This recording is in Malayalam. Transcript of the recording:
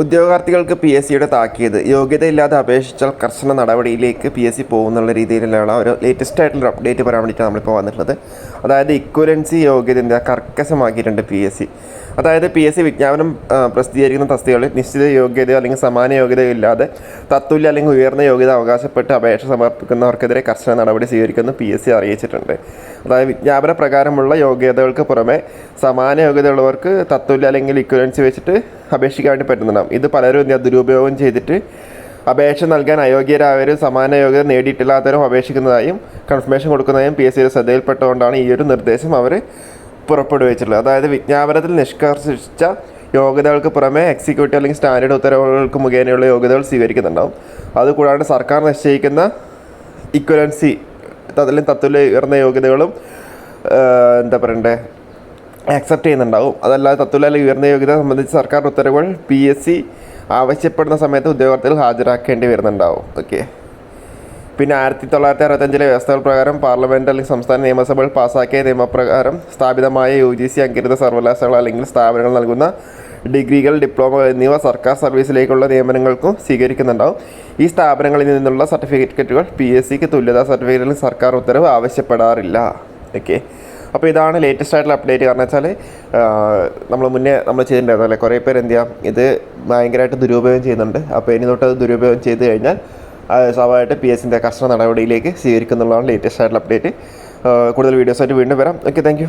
ഉദ്യോഗാർത്ഥികൾക്ക് പി എസ് സിയുടെ താക്കീത്. യോഗ്യതയില്ലാതെ അപേക്ഷിച്ചാൽ കർശന നടപടിയിലേക്ക് പി എസ് സി പോകുന്നുള്ള രീതിയിലുള്ള ഒരു ലേറ്റസ്റ്റ് ആയിട്ടുള്ള അപ്ഡേറ്റ് പറയാൻ വേണ്ടിയിട്ടാണ് നമ്മളിപ്പോൾ വന്നിട്ടുള്ളത്. അതായത് ഇക്വലൻസി യോഗ്യത കർക്കശമാക്കിയിട്ടുണ്ട് പി എസ് സി. അതായത് പി എസ് സി വിജ്ഞാപനം പ്രസിദ്ധീകരിക്കുന്ന തസ്തികകളിൽ നിശ്ചിത യോഗ്യത അല്ലെങ്കിൽ സമാന യോഗ്യതയോ ഇല്ലാതെ തത്തുല്യ അല്ലെങ്കിൽ ഉയർന്ന യോഗ്യത അവകാശപ്പെട്ട് അപേക്ഷ സമർപ്പിക്കുന്നവർക്കെതിരെ കർശന നടപടി സ്വീകരിക്കുമെന്ന് പി എസ് സി അറിയിച്ചിട്ടുണ്ട്. അതായത് വിജ്ഞാപന പ്രകാരമുള്ള യോഗ്യതകൾക്ക് പുറമെ സമാന യോഗ്യതയുള്ളവർക്ക് തത്തുല്യ അല്ലെങ്കിൽ ഇക്വലൻസി വെച്ചിട്ട് അപേക്ഷിക്കാൻ വേണ്ടി പറ്റുന്നുണ്ടാവും ഇത് പലരും ദുരുപയോഗം ചെയ്തിട്ട് അപേക്ഷ നൽകാൻ അയോഗ്യരായവരും സമാന യോഗ്യത നേടിയിട്ടില്ലാത്തവരും അപേക്ഷിക്കുന്നതായും കൺഫർമേഷൻ കൊടുക്കുന്നതായും പി എസ് സിയുടെ ശ്രദ്ധയിൽപ്പെട്ടുകൊണ്ടാണ് ഈ ഒരു നിർദ്ദേശം അവർ പുറപ്പെടുവിച്ചിട്ടുള്ളത്. അതായത് വിജ്ഞാപനത്തിൽ നിഷ്കർഷിച്ച യോഗ്യതകൾക്ക് പുറമെ എക്സിക്യൂട്ടീവ് അല്ലെങ്കിൽ സ്റ്റാൻഡേർഡ് ഉത്തരവുകൾക്ക് മുഖേനയുള്ള യോഗ്യതകൾ സ്വീകരിക്കുന്നുണ്ടാവും. അതുകൂടാണ്ട് സർക്കാർ നിശ്ചയിക്കുന്ന ഇക്വലൻസി അതിലും തത്തുല്യ ഉയർന്ന യോഗ്യതകളും എന്താ പറയണ്ടേ ആക്സെപ്റ്റ് ചെയ്യുന്നുണ്ടാവും. അതല്ലാതെ തത്തുല്യ അല്ലെങ്കിൽ ഉയർന്ന യോഗ്യത സംബന്ധിച്ച് സർക്കാർ ഉത്തരവുകൾ പി എസ് സി ആവശ്യപ്പെടുന്ന സമയത്ത് ഉദ്യോഗാർത്ഥികൾ ഹാജരാക്കേണ്ടി വരുന്നുണ്ടാവും. ഓക്കെ പിന്നെ ആയിരത്തി തൊള്ളായിരത്തി അറുപത്തഞ്ചിലെ വ്യവസ്ഥകൾ പ്രകാരം പാർലമെന്റ് അല്ലെങ്കിൽ സംസ്ഥാന നിയമസഭകൾ പാസ്സാക്കിയ നിയമപ്രകാരം സ്ഥാപിതമായ യു ജി സി അംഗീകൃത സർവകലാശാല അല്ലെങ്കിൽ സ്ഥാപനങ്ങൾ നൽകുന്ന ഡിഗ്രികൾ ഡിപ്ലോമകൾ എന്നിവ സർക്കാർ സർവീസിലേക്കുള്ള നിയമനങ്ങൾക്കും സ്വീകരിക്കുന്നുണ്ടാവും. ഈ സ്ഥാപനങ്ങളിൽ നിന്നുള്ള സർട്ടിഫിക്കറ്റുകൾ പി എസ് സിക്ക് തുല്യതാ സർട്ടിഫിക്കറ്റിൽ സർക്കാർ ഉത്തരവ് ആവശ്യപ്പെടാറില്ല. ഓക്കെ അപ്പോൾ ഇതാണ് ലേറ്റസ്റ്റ് ആയിട്ടുള്ള അപ്ഡേറ്റ് കാരണം വെച്ചാൽ നമ്മൾ മുന്നേ നമ്മൾ ചെയ്തിട്ടുണ്ടായിരുന്നു കുറേ പേര് എന്ത് ചെയ്യാം ഇത് ഭയങ്കരമായിട്ട് ദുരുപയോഗം ചെയ്യുന്നുണ്ട്. അപ്പോൾ ഇനി തൊട്ട് അത് ദുരുപയോഗം ചെയ്ത് കഴിഞ്ഞാൽ സ്വാഭാവികമായിട്ട് പി എസിന്റെ കർശന നടപടിയിലേക്ക് സ്വീകരിക്കുന്നുള്ളതാണ് ലേറ്റസ്റ്റ് ആയിട്ടുള്ള അപ്ഡേറ്റ് കൂടുതൽ വീഡിയോസായിട്ട് വീണ്ടും വരാം. Okay thank